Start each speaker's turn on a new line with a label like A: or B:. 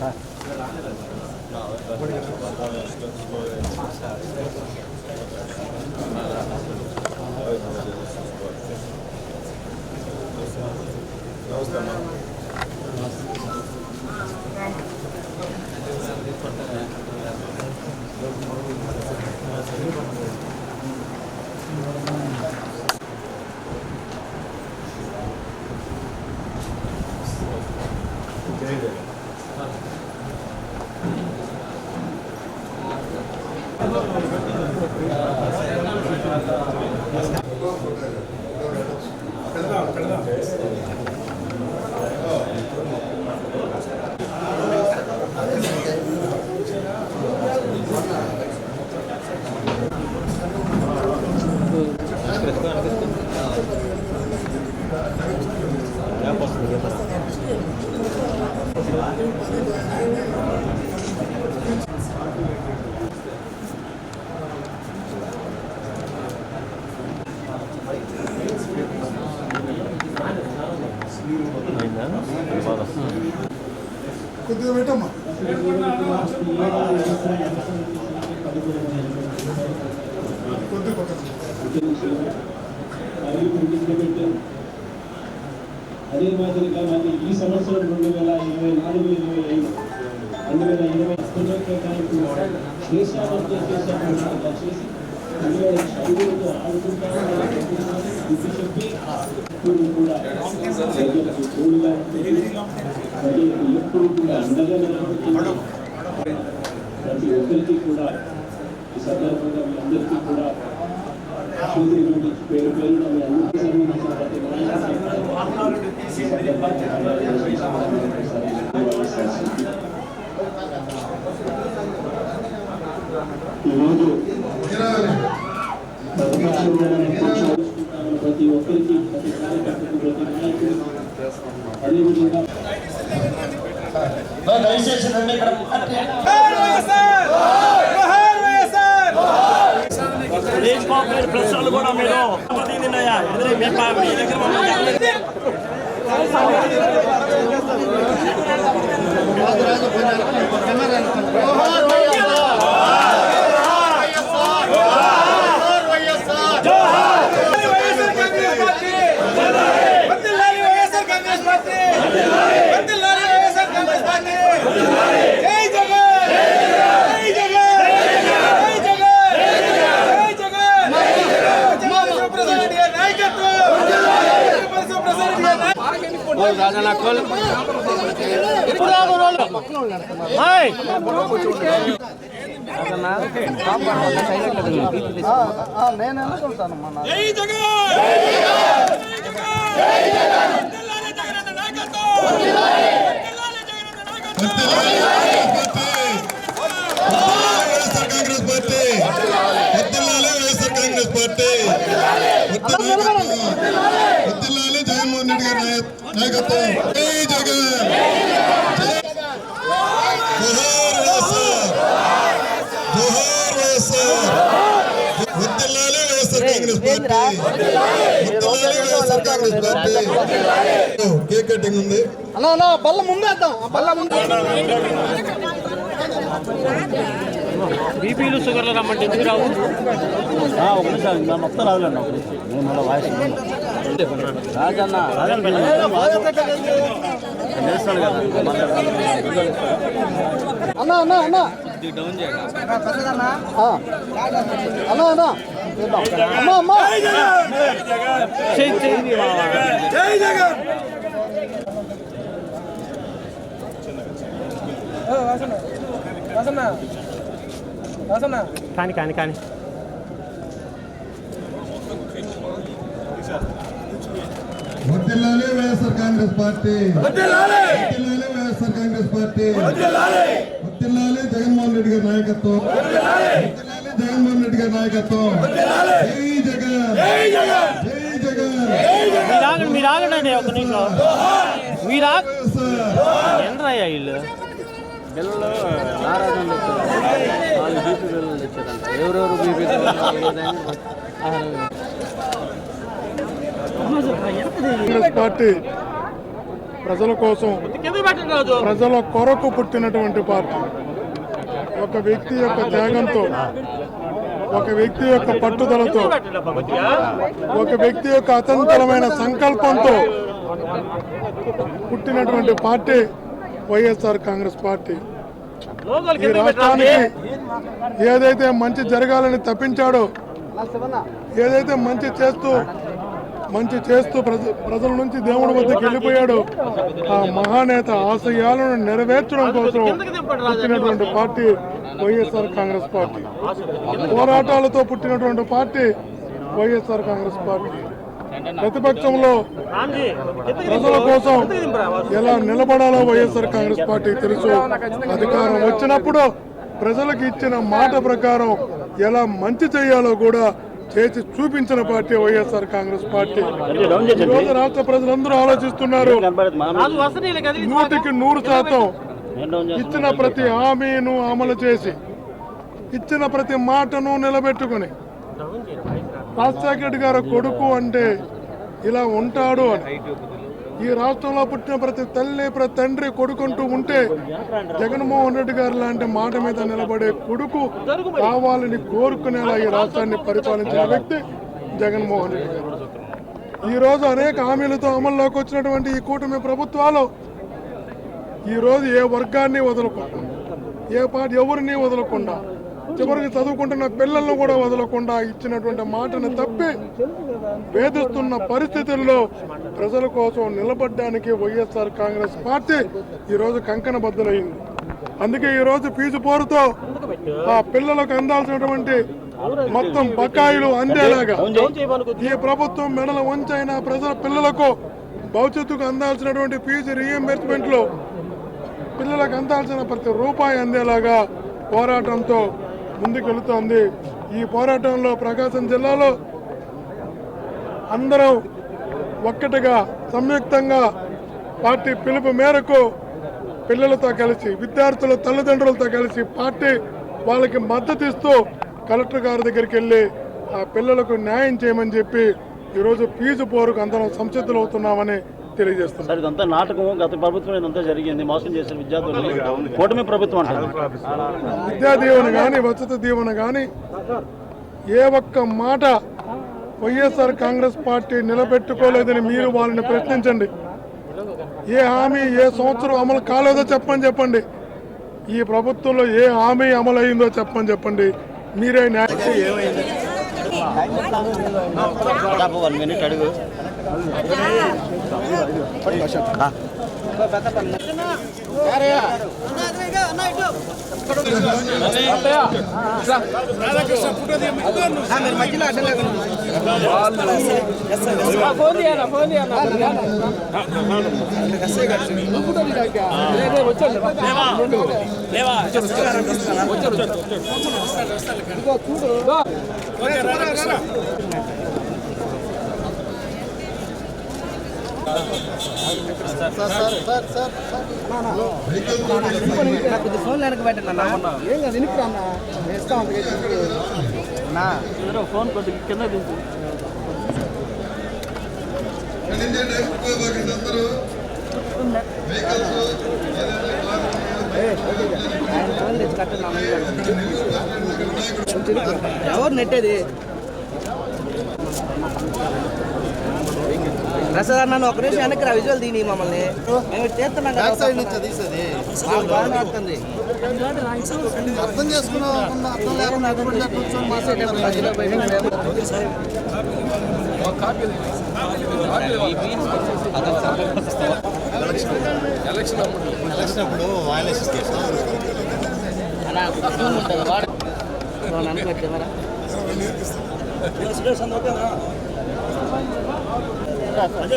A: Sir David. Thank you. కొద్దిగా పెట్టమ్మా కొద్ది
B: అదే మాదిరిగా మళ్ళీ ఈ సంవత్సరం రెండు వేల ఇరవై నాలుగు ఇరవై ఐదు రెండు వేల ఇరవై పునర్ కార్యక్రమం దేశావర్గ చేశారు చేసి ఎప్పుడు కూడా ప్రజలకు తోడుగా ఉంటుంది. ప్రజలకు ఎప్పుడు కూడా అండగా నిలబడుతుంది ప్రతి ఒక్కరికి కూడా ఈ సందర్భంగా మీ అందరికీ కూడా సూర్యుడి నుండి పేరు పేరున మీ అందరికీ సంబంధించిన ప్రతి నాయకుడికి ఈ సందర్భంగా ఈరోజు ప్రతిపక్షంలో చూసుకుంటామని ప్రతి ఒక్కరికి ప్రతి కార్యకర్తకు ప్రతి నాయకుడికి అదేవిధంగా
C: దయచేసి రండి ఇక్కడ
D: వాళ్ళు కూడా మీరు నిన్నయ్యా ఎదురే మీ పా- మీ దగ్గర మమ్మల్ని చెప్పలేదు.
E: వర్ధిల్లాలి వైఎస్ఆర్ కాంగ్రెస్ పార్టీ వర్ధిల్లాలి వైఎస్ఆర్ కాంగ్రెస్ పార్టీ జై జగన్ జై జగన్ జై జగన్ జై జగన్ జగన్ శివప్రసాద్ రెడ్డి గారి నాయకత్వం జగన్ శివప్రసాద్ రెడ్డి గారి నాయకత్వం జై జగన్ జై జగన్ వర్ధిల్లాలి జగన్ నాయకత్వం వర్ధిల్లాలి జగన్ నాయకత్వం
A: వైఎస్ఆర్ కాంగ్రెస్ పార్టీ వద్దిల్లాలి వైఎస్ఆర్ కాంగ్రెస్ పార్టీ వద్దిల్లాలి జగన్మోహన్ రెడ్డి గారి నాయ- నాయకత్వం జై జగన్ జోహార్ వైఎస్ఆర్ జోహార్ వైఎస్ఆర్ వద్దిల్లాలి YSR Congress party వద్దిల్లాలి YSR Congress party cake cutting ఉంది
D: బీపీలు షుగర్లు రమ్మంటే ఎందుకు రావు? ఒక నిమిషం మొత్తం రాదులేండి ఒక నిమిషం నేను మళ్ళీ వాయిస్ రాజన్న
F: అన్న అన్న అన్న అన్న అన్నా అమ్మ
E: చేయడం
D: కానీ కానీ కానీ.
A: వద్దిల్లాలి వైఎస్ఆర్ కాంగ్రెస్ పార్టీ.
E: వర్ధిల్లాలి
A: వద్దిల్లాలి వైఎస్ఆర్ కాంగ్రెస్ పార్టీ.
E: వర్ధిల్లాలి
A: వద్దిల్లాలి జగన్మోహన్ రెడ్డి గారి నాయకత్వం. వద్దిల్లాలి జగన్మోహన్ రెడ్డి గారి నాయకత్వం. జై జగన్!
E: జై జగన్!
A: జై జగన్!
D: మీరు ఆగండి మీరు ఆగండి ఒక నిమిషం. మీరు? ఆగ
A: వైఎస్ఆర్
D: ఎండ్రయ్యా వీళ్ళు బిల్లులు నారాజు వాళ్ళు బీపీ బిల్లులు తెచ్చారంట ఎవరెవరు బీపీ
A: కాంగ్రెస్ పార్టీ ప్రజల కోసం
C: ప్రజల కొరకు పుట్టినటువంటి పార్టీ. ఒక వ్యక్తి యొక్క త్యాగంతో ఒక వ్యక్తి యొక్క పట్టుదలతో ఒక వ్యక్తి యొక్క అతంతరమైన సంకల్పంతో పుట్టినటువంటి పార్టీ వైఎస్ఆర్ కాంగ్రెస్ పార్టీ. ఈ రాష్ట్రానికి ఏదైతే మంచి జరగాలని తప్పించాడో ఏదైతే మంచి చేస్తూ మంచి చేస్తూ ప్రజ ప్రజల నుంచి దేవుడి వద్దకు వెళ్ళిపోయాడో. ఆ మహానేత ఆశయాలను నెరవేర్చడం కోసం పుట్టినటువంటి పార్టీ వైఎస్ఆర్ కాంగ్రెస్ పార్టీ. పోరాటాలతో పుట్టినటువంటి పార్టీ వైఎస్ఆర్ కాంగ్రెస్ పార్టీ. ప్రతిపక్షంలో ప్రజల కోసం ఎలా నిలబడాలో వైఎస్ఆర్ కాంగ్రెస్ పార్టీ తెలుసు. అధికారం వచ్చినప్పుడు ప్రజలకు ఇచ్చిన మాట ప్రకారం ఎలా మంచి చేయాలో కూడా చేసి చూపించిన పార్టీ వైఎస్ఆర్ కాంగ్రెస్ పార్టీ.
D: డౌన్
C: ఈ రోజు రాష్ట్ర ప్రజలందరూ ఆలోచిస్తున్నారు. నూటికి నూరు శాతం ఇచ్చిన ప్రతి హామీను అమలు చేసి ఇచ్చిన ప్రతి మాటను నిలబెట్టుకుని రాజశేఖర రెడ్డి గారు కొడుకు అంటే ఇలా ఉంటాడు అని. ఈ రాష్ట్రంలో పుట్టిన ప్రతి తల్లి ప్రతి తండ్రి కొడుకుంటూ ఉంటే జగన్మోహన్ రెడ్డి గారు లాంటి మాట మీద నిలబడే కొడుకు కావాలని కోరుకునేలా ఈ రాష్ట్రాన్ని పరిపాలించిన వ్యక్తి జగన్మోహన్ రెడ్డి గారు. ఈరోజు అనేక హామీలతో అమల్లోకి వచ్చినటువంటి ఈ కూటమి ప్రభుత్వాలు ఈరోజు ఏ వర్గాన్ని వదలకుండా ఏ పార్టీ ఎవరిని వదలకుండా చివరికి చదువుకుంటున్న పిల్లలను కూడా వదలకుండా ఇచ్చినటువంటి మాటను తప్పి వేధిస్తున్న పరిస్థితుల్లో ప్రజల కోసం నిలబడడానికి వైఎస్ఆర్ కాంగ్రెస్ పార్టీ ఈరోజు కంకణ బద్దలైంది అందుకే ఈరోజు ఫీజు పోరుతో ఆ పిల్లలకు అందాల్సినటువంటి మొత్తం బకాయిలు అందేలాగా ఈ ప్రభుత్వం మెడల వంచైన ప్రజల పిల్లలకు భవిష్యత్తుకు అందాల్సినటువంటి ఫీజు రీఎంబర్స్మెంట్లో పిల్లలకు అందాల్సిన ప్రతి రూపాయి అందేలాగా పోరాటంతో ముందుకెళ్తోంది. ఈ పోరాటంలో ప్రకాశం జిల్లాలో అందరం ఒక్కటిగా సంయుక్తంగా పార్టీ పిలుపు మేరకు పిల్లలతో కలిసి విద్యార్థుల తల్లిదండ్రులతో కలిసి పార్టీ వాళ్ళకి మద్దతు ఇస్తూ కలెక్టర్ గారి దగ్గరికి వెళ్ళి ఆ పిల్లలకు న్యాయం చేయమని చెప్పి ఈరోజు ఫీజు పోరుకు అందరం సంసిద్ధులవుతున్నామని తెలియజేస్తున్నాం
D: సార్ ఇదంతా నాటకం గత ప్రభుత్వం ఇదంతా జరిగింది మోసం చేసిన విద్యార్థులు కూటమి ప్రభుత్వం అంటారు
C: విద్యా దీవెన కానీ వసతి దీవెన కానీ ఏ ఒక్క మాట వైఎస్ఆర్ కాంగ్రెస్ పార్టీ నిలబెట్టుకోలేదని మీరు వాళ్ళని ప్రశ్నించండి ఏ హామీ ఏ సంవత్సరం అమలు కాలేదో చెప్పని చెప్పండి ఈ ప్రభుత్వంలో ఏ హామీ అమలు అయిందో చెప్పని చెప్పండి మీరే న్యాయం వచ్చాడు చూడు
D: వన్ మినిట్ అన్న
F: ఏం కాదు వెనక్కి అన్న వేస్తా
D: ఏదో ఫోన్ కొద్ది కింద దించు
G: ఎవరు నెట్టేది? ప్రసాద్ అన్న ఒక నిమిషం వెనక్కి రా విజువల్ దీని మమ్మల్ని మేము చేస్తున్నాం కదా
F: సైడ్ నుంచి తీసేది
G: బాగానే వస్తుంది
F: అర్థం చేసుకున్నా అర్థం లేకుండా అటువంటి కూర్చొని మాట్లాడతారు
G: కెమెరా నాకు కొంచెం సైడ్
F: సార్ సార్.